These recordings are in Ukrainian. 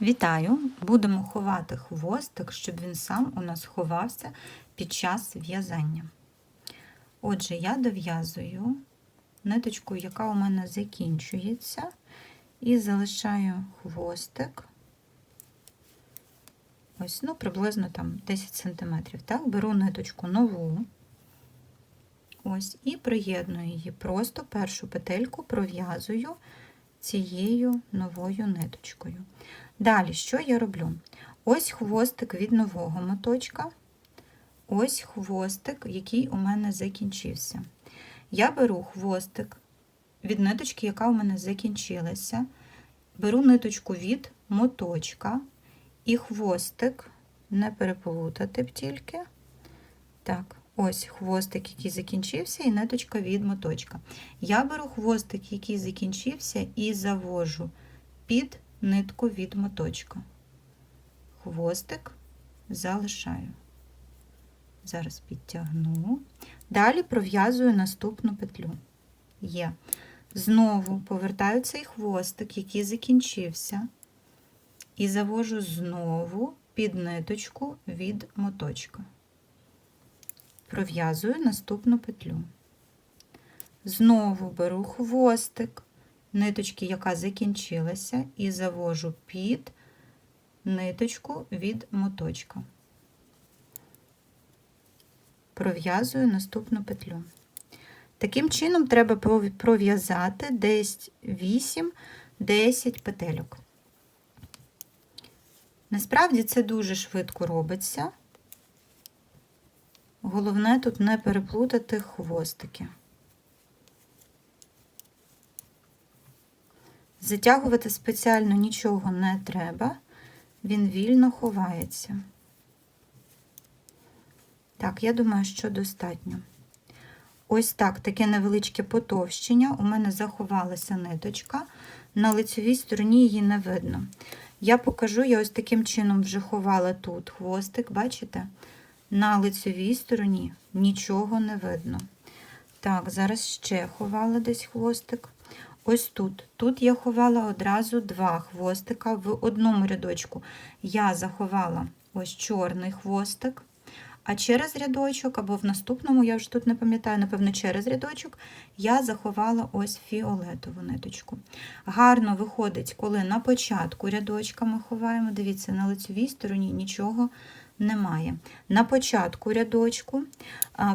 Вітаю! Будемо ховати хвостик, щоб він сам у нас ховався під час в'язання. Отже, я дов'язую ниточку, яка у мене закінчується, і залишаю хвостик. Ось, ну, приблизно там 10 см. Так, беру ниточку нову. Ось, і приєдную її. Просто першу петельку пров'язую цією новою ниточкою. Далі, що я роблю? Ось хвостик від нового моточка, ось хвостик, який у мене закінчився. Я беру хвостик від ниточки, яка у мене закінчилася, беру ниточку від моточка і хвостик, не переплутати б тільки. Так, ось хвостик, який закінчився, і ниточка від моточка. Я беру хвостик, який закінчився, і завожу під нитку від моточка. Хвостик залишаю. Зараз підтягну. Далі пров'язую наступну петлю. Є. Знову повертаю цей хвостик, який закінчився, і завожу знову під ниточку від моточка. Пров'язую наступну петлю. Знову беру хвостик, ниточки, яка закінчилася, і завожу під ниточку від моточка. Пров'язую наступну петлю. Таким чином, треба пров'язати десь 8-10 петельок. Насправді це дуже швидко робиться. Головне тут не переплутати хвостики. Затягувати спеціально нічого не треба, він вільно ховається. Так, я думаю, що достатньо. Ось так, таке невеличке потовщення. У мене заховалася ниточка, на лицевій стороні її не видно. Я покажу, я ось таким чином вже ховала тут хвостик, бачите? На лицевій стороні нічого не видно. Так, зараз ще ховала десь хвостик. Ось тут. Тут я ховала одразу два хвостика в одному рядочку. Я заховала ось чорний хвостик, а через рядочок, або в наступному, я вже тут не пам'ятаю, напевно, через рядочок, я заховала ось фіолетову ниточку. Гарно виходить, коли на початку рядочка ми ховаємо, дивіться, на лицевій стороні нічого немає. На початку рядочку,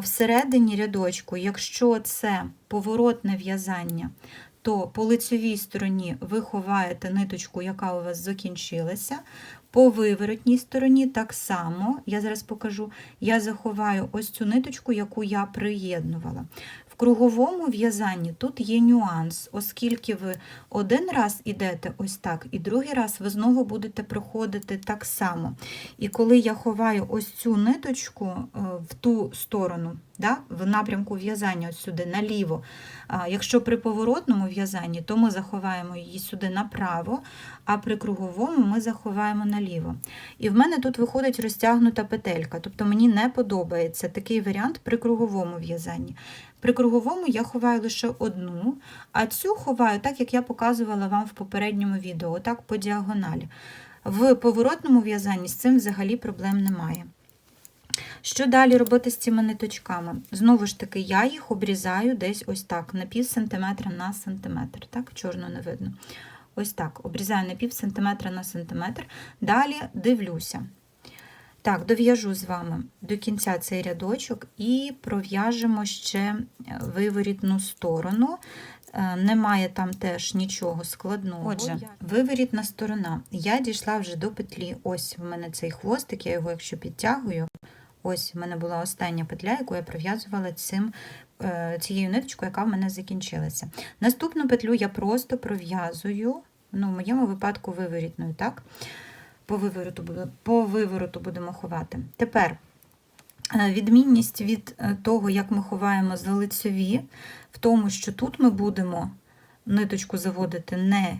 всередині рядочку, якщо це поворотне в'язання, то по лицевій стороні ви ховаєте ниточку, яка у вас закінчилася. По виворотній стороні так само, я зараз покажу, я заховаю ось цю ниточку, яку я приєднувала. В круговому в'язанні тут є нюанс, оскільки ви один раз ідете ось так, і другий раз ви знову будете проходити так само. І коли я ховаю ось цю ниточку е, в ту сторону, да, в напрямку в'язання сюди наліво, якщо при поворотному в'язанні, то ми заховаємо її сюди направо, а при круговому ми заховаємо наліво. І в мене тут виходить розтягнута петелька, тобто мені не подобається такий варіант при круговому в'язанні. При круговому я ховаю лише одну, а цю ховаю, так як я показувала вам в попередньому відео, отак по діагоналі. В поворотному в'язанні з цим взагалі проблем немає. Що далі робити з цими ниточками? Знову ж таки, я їх обрізаю десь ось так, на пів сантиметра на сантиметр. Так, чорно не видно. Ось так, обрізаю на пів сантиметра на сантиметр. Далі дивлюся. Так, дов'яжу з вами до кінця цей рядочок і пров'яжемо ще е, виворітну сторону. Е, немає там теж нічого складного. Отже, виворітна сторона. Я дійшла вже до петлі. Ось в мене цей хвостик, я його, якщо підтягую, ось в мене була остання петля, яку я пров'язувала цим. Е, цією ниточкою, яка в мене закінчилася. Наступну петлю я просто пров'язую, ну, в моєму випадку виворітною, так? по вивороту, по вивороту будемо ховати. Тепер е, відмінність від е, того, як ми ховаємо за лицеві, в тому, що тут ми будемо ниточку заводити не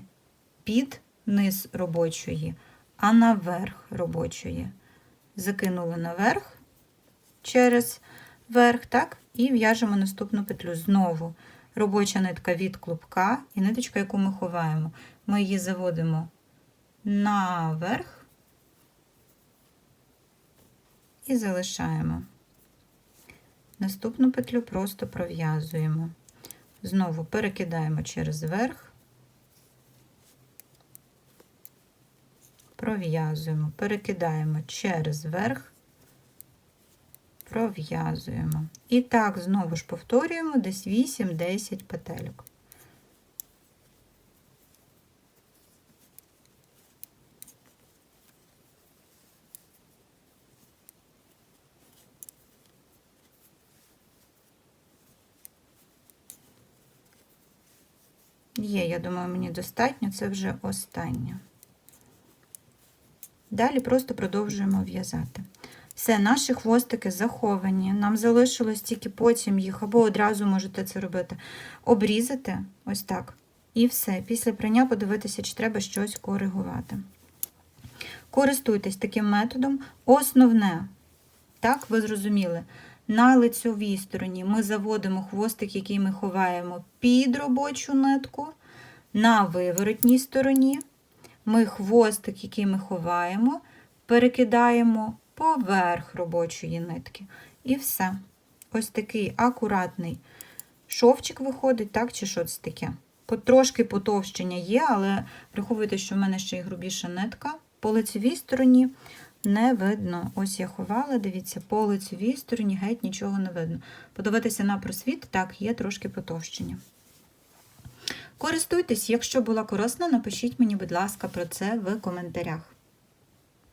під низ робочої, а наверх робочої. Закинули наверх через верх, так, і в'яжемо наступну петлю. Знову робоча нитка від клубка і ниточка, яку ми ховаємо. Ми її заводимо наверх і залишаємо. Наступну петлю просто пров'язуємо. Знову перекидаємо через верх, пров'язуємо, перекидаємо через верх, пров'язуємо. І так знову ж повторюємо десь 8-10 петельок. Є, я думаю, мені достатньо, це вже останнє. Далі просто продовжуємо в'язати. Все, наші хвостики заховані. Нам залишилось тільки потім їх, або одразу можете це робити. Обрізати ось так. І все. Після прання подивитися, чи треба щось коригувати. Користуйтесь таким методом. Основне, так, ви зрозуміли, на лицьовій стороні ми заводимо хвостик, який ми ховаємо під робочу нитку. На виворотній стороні ми хвостик, який ми ховаємо, перекидаємо поверх робочої нитки. І все. Ось такий акуратний шовчик виходить, так, чи що це таке? Трошки потовщення є, але враховуйте, що в мене ще й грубіша нитка. По лицевій стороні не видно. Ось я ховала, дивіться, по лицевій стороні геть нічого не видно. Подивитися на просвіт, так, є трошки потовщення. Користуйтесь, якщо була корисна, напишіть мені, будь ласка, про це в коментарях.